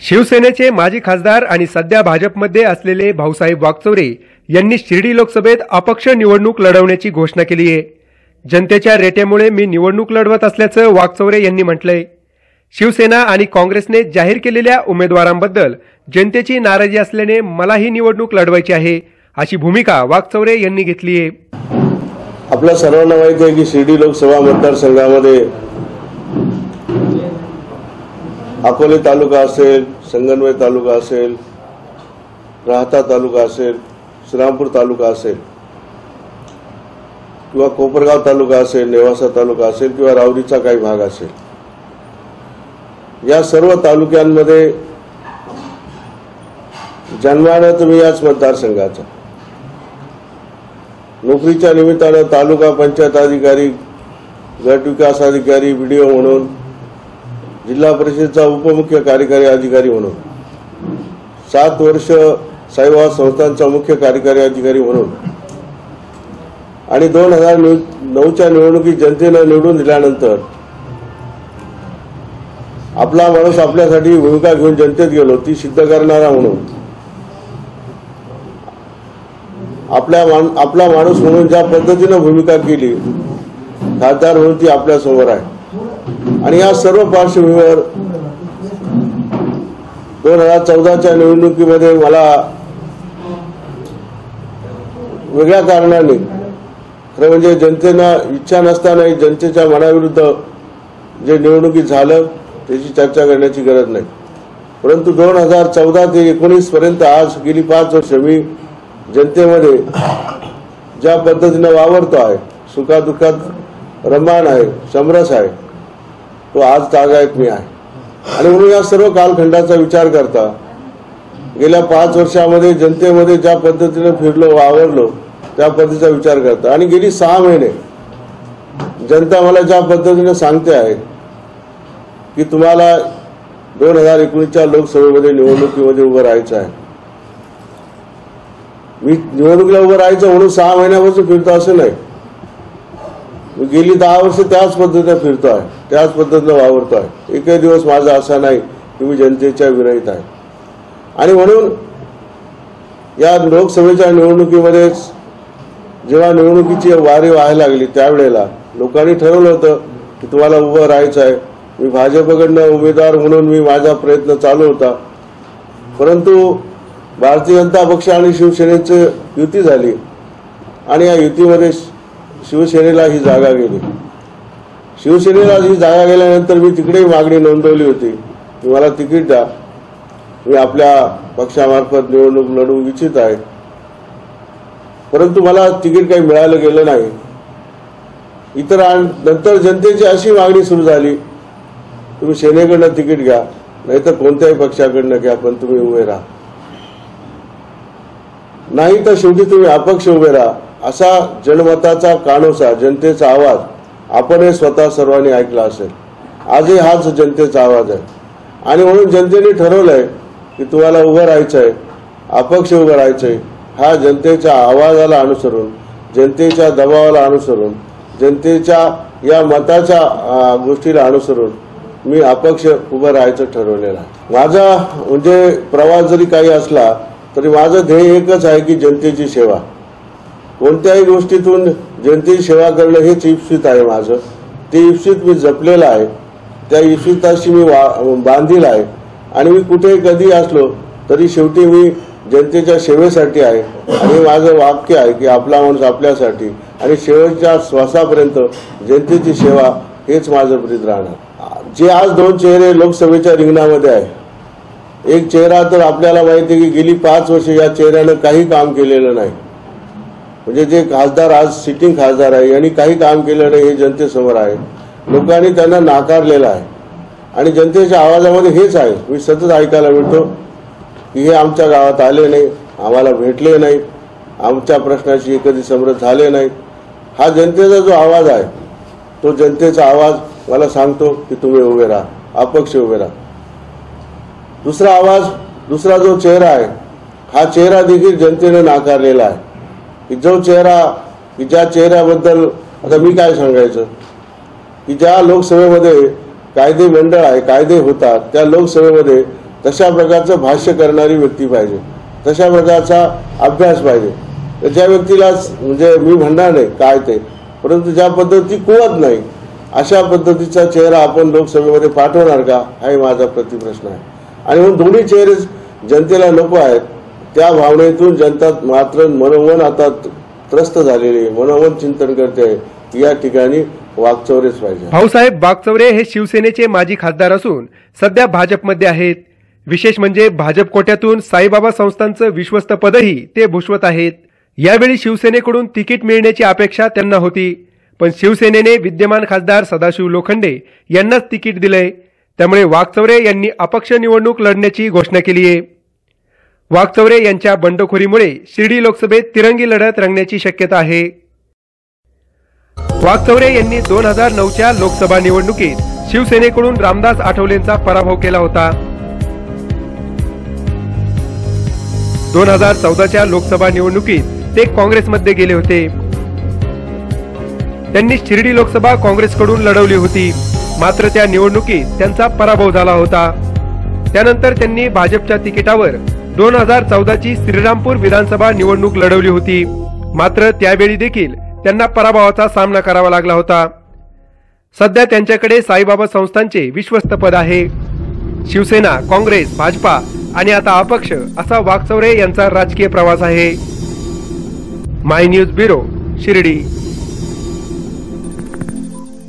शिवसेनेचे माजी खासदार आणि सध्या भाजपमध्ये असलेले भाऊसाहेब वागचौरे यांनी शिर्डी लोकसभेत अपक्ष निवडणूक लढवण्याची घोषणा केली आहे. जनतेच्या रेट्यामुळे मी निवडणूक लढवत असल्याचं वागचौरे यांनी म्हटलंय. शिवसेना आणि काँग्रेसने जाहीर केलेल्या उमेदवारांबद्दल जनतेची नाराजी असल्याने मला ही निवडणूक लढवायची आहे अशी भूमिका वागचौरे यांनी घेतली आहे आपल्या सर्वांना माहिती आहे की शिर्डी लोकसभा मतदारसंघामध्ये अकोले तालुका असेल संगनवय तालुका असेल राहता तालुका असेल श्रीरामपूर तालुका असेल किंवा कोपरगाव तालुका असेल नेवासा तालुका असेल किंवा रावरीचा काही भाग असेल. या सर्व तालुक्यांमध्ये जन्मानं तुम्ही याच मतदारसंघाचा. नोकरीच्या निमित्तानं तालुका पंचायत अधिकारी गट विकास अधिकारी व्हिडिओ म्हणून जिल्हा परिषदेचा उपमुख्य कार्यकारी अधिकारी म्हणून सात वर्ष साईबाबा संस्थांचा मुख्य कार्यकारी अधिकारी म्हणून आणि दोन हजार नऊच्या निवडणुकीत जनतेनं निवडून दिल्यानंतर आपला माणूस आपल्यासाठी भूमिका घेऊन जनतेत गेलो ती सिद्ध करणारा म्हणून. आपल्या मान- आपला माणूस म्हणून ज्या पद्धतीनं भूमिका केली खासदार म्हणून ती आपल्यासमोर आहे. आणि या सर्व पार्श्वभूमीवर दोन हजार चौदाच्या निवडणुकीमध्ये मला वेगळ्या कारणाने खरं म्हणजे जनतेनं इच्छा नसतानाही जनतेच्या मनाविरुद्ध जे निवडणुकीत झालं त्याची चर्चा करण्याची गरज नाही. परंतु दोन हजार चौदा ते एकोणीस पर्यंत आज गेली पाच वर्ष मी जनतेमध्ये ज्या पद्धतीनं वावरतो आहे सुखादुःखात रमान आहे समरस आहे तो आज तागायत मी आहे. आणि म्हणून या सर्व कालखंडाचा विचार करता गेल्या पाच वर्षामध्ये जनतेमध्ये ज्या पद्धतीने फिरलो वावरलो त्या पद्धतीचा विचार करता. आणि गेली सहा महिने जनता मला ज्या पद्धतीने सांगते आहे की तुम्हाला दोन हजार एकोणीसच्या लोकसभेमध्ये निवडणुकीमध्ये उभं राहायचं आहे. मी निवडणुकीला उभं राहायचं म्हणून सहा महिन्यापासून फिरतो असं नाही. मी गेली दहा वर्ष त्याच पद्धतीने फिरतो आहे त्याच पद्धतीनं वावरतो आहे एकही दिवस माझा असा नाही की मी जनतेच्या विरहित आहे. आणि म्हणून या लोकसभेच्या निवडणुकीमध्येच जेव्हा निवडणुकीची वारी व्हायला लागली त्यावेळेला लोकांनी ठरवलं होतं की तुम्हाला उभं राहायचं आहे. मी भाजपकडनं उमेदवार म्हणून मी माझा प्रयत्न चालू होता. परंतु भारतीय जनता पक्ष आणि शिवसेनेची युती झाली. आणि या युतीमध्ये शिवसेनेला ही जागा गेली. शिवसेनेला ही जागा गेल्यानंतर मी तिकडेही मागणी नोंदवली होती. की मला तिकीट द्या. मी आपल्या पक्षामार्फत निवडणूक लढवू इच्छित आहे. परंतु मला तिकीट काही मिळालं गेलं नाही. इतर नंतर जनतेची अशी मागणी सुरू झाली तुम्ही सेनेकडनं तिकीट घ्या नाहीतर कोणत्याही पक्षाकडनं घ्या पण तुम्ही उभे राहा. नाही तर शेवटी तुम्ही अपक्ष उभे राहा. असा जनमताचा कानोसा जनतेचा आवाज आपण हे स्वतः सर्वांनी ऐकला असेल. आजही हाच जनतेचा आवाज आहे. आणि म्हणून जनतेने ठरवलंय की तुम्हाला उभं राहायचं आहे अपक्ष उभं राहायचं आहे हा जनतेच्या आवाजाला अनुसरून जनतेच्या दबावाला अनुसरून जनतेच्या या मताच्या गोष्टीला अनुसरून मी अपक्ष उभं राहायचं ठरवलेलं आहे. माझा म्हणजे प्रवास जरी काही असला तरी माझं ध्येय एकच आहे की जनतेची सेवा. कोणत्याही गोष्टीतून जनतेची सेवा करणं हेच इप्सित आहे माझं. ते इप्सित मी जपलेलं आहे. त्या इप्सिताशी मी वा बांधील आहे. आणि मी कुठेही कधी असलो तरी शेवटी मी जनतेच्या सेवेसाठी आहे. आणि माझं वाक्य आहे की आपला माणूस आपल्यासाठी आणि शेवटच्या श्वासापर्यंत जनतेची सेवा हेच माझं प्रीत राहणार. जे आज दोन चेहरे लोकसभेच्या रिंगणामध्ये आहे. एक चेहरा तर आपल्याला माहिती आहे की गेली पाच वर्ष या चेहऱ्यानं काही काम केलेलं नाही. म्हणजे जे खासदार आज सिटिंग खासदार आहे यांनी काही काम केलं नाही हे जनतेसमोर आहे. लोकांनी त्यांना नाकारलेलं आहे. आणि जनतेच्या आवाजामध्ये हेच आहे मी सतत ऐकायला मिळतो की हे आमच्या गावात आले नाही आम्हाला भेटले नाही आमच्या प्रश्नाशी कधी समृद्ध झाले नाही. हा जनतेचा जो आवाज आहे तो जनतेचा आवाज मला सांगतो की तुम्ही उभे राहा अपक्ष उभे राहा. दुसरा आवाज दुसरा जो चेहरा आहे हा चेहरा देखील जनतेने नाकारलेला आहे. की जो चेहरा की ज्या चेहऱ्याबद्दल आता मी काय सांगायचं? की ज्या लोकसभेमध्ये कायदे मंडळ आहे कायदे होतात त्या लोकसभेमध्ये तशा प्रकारचं भाष्य करणारी व्यक्ती पाहिजे. तशा प्रकारचा अभ्यास पाहिजे. तर ज्या व्यक्तीला म्हणजे मी म्हणणार नाही काय ते परंतु ज्या पद्धती कुवत नाही अशा पद्धतीचा चेहरा आपण लोकसभेमध्ये पाठवणार का? हा माझा प्रतिप्रश्न आहे. आणि म्हणून दोन्ही चेहरे जनतेला नको आहेत. त्या भावनेतून जनता मात्र मनोमन आता त्रस्त झालेली मनोमन चिंतन करते. आहे या ठिकाणी वागचौरेच पाहिजे. भाऊसाहेब वागचौरे हे शिवसेनेचे माजी खासदार असून सध्या भाजपमध्ये आहेत. विशेष म्हणजे भाजप कोट्यातून साईबाबा संस्थांचं विश्वस्त पदही ते भूषवत आहेत. यावेळी शिवसेनेकडून तिकीट मिळण्याची अपेक्षा त्यांना होती. पण शिवसेनेने विद्यमान खासदार सदाशिव लोखंडे यांनाच तिकीट दिलंय. त्यामुळे वाघचौरे यांनी अपक्ष निवडणूक लढण्याची घोषणा केली आहे वाघचौरे यांच्या बंडखोरीमुळे शिर्डी लोकसभेत तिरंगी लढत रंगण्याची शक्यता आहे. वाघचौरे यांनी दोन हजार नऊच्या लोकसभा निवडणुकीत शिवसेनेकडून रामदास आठवलेंचा पराभव केला होता. दोन हजार चौदाच्या लोकसभा निवडणुकीत ते काँग्रेसमध्ये गेले होते. त्यांनी शिर्डी लोकसभा काँग्रेसकडून लढवली होती. मात्र त्या निवडणुकीत त्यांचा पराभव झाला होता. त्यानंतर त्यांनी भाजपच्या तिकिटावर दोन हजार चौदाची श्रीरामपूर विधानसभा निवडणूक लढवली होती. मात्र त्यावेळी देखील त्यांना पराभवाचा सामना करावा लागला होता. सध्या त्यांच्याकडे साईबाबा संस्थांचे विश्वस्त पद आहे. शिवसेना काँग्रेस भाजपा आणि आता अपक्ष असा वाकचौरे यांचा राजकीय प्रवास आहे. My news bureau Shirdi.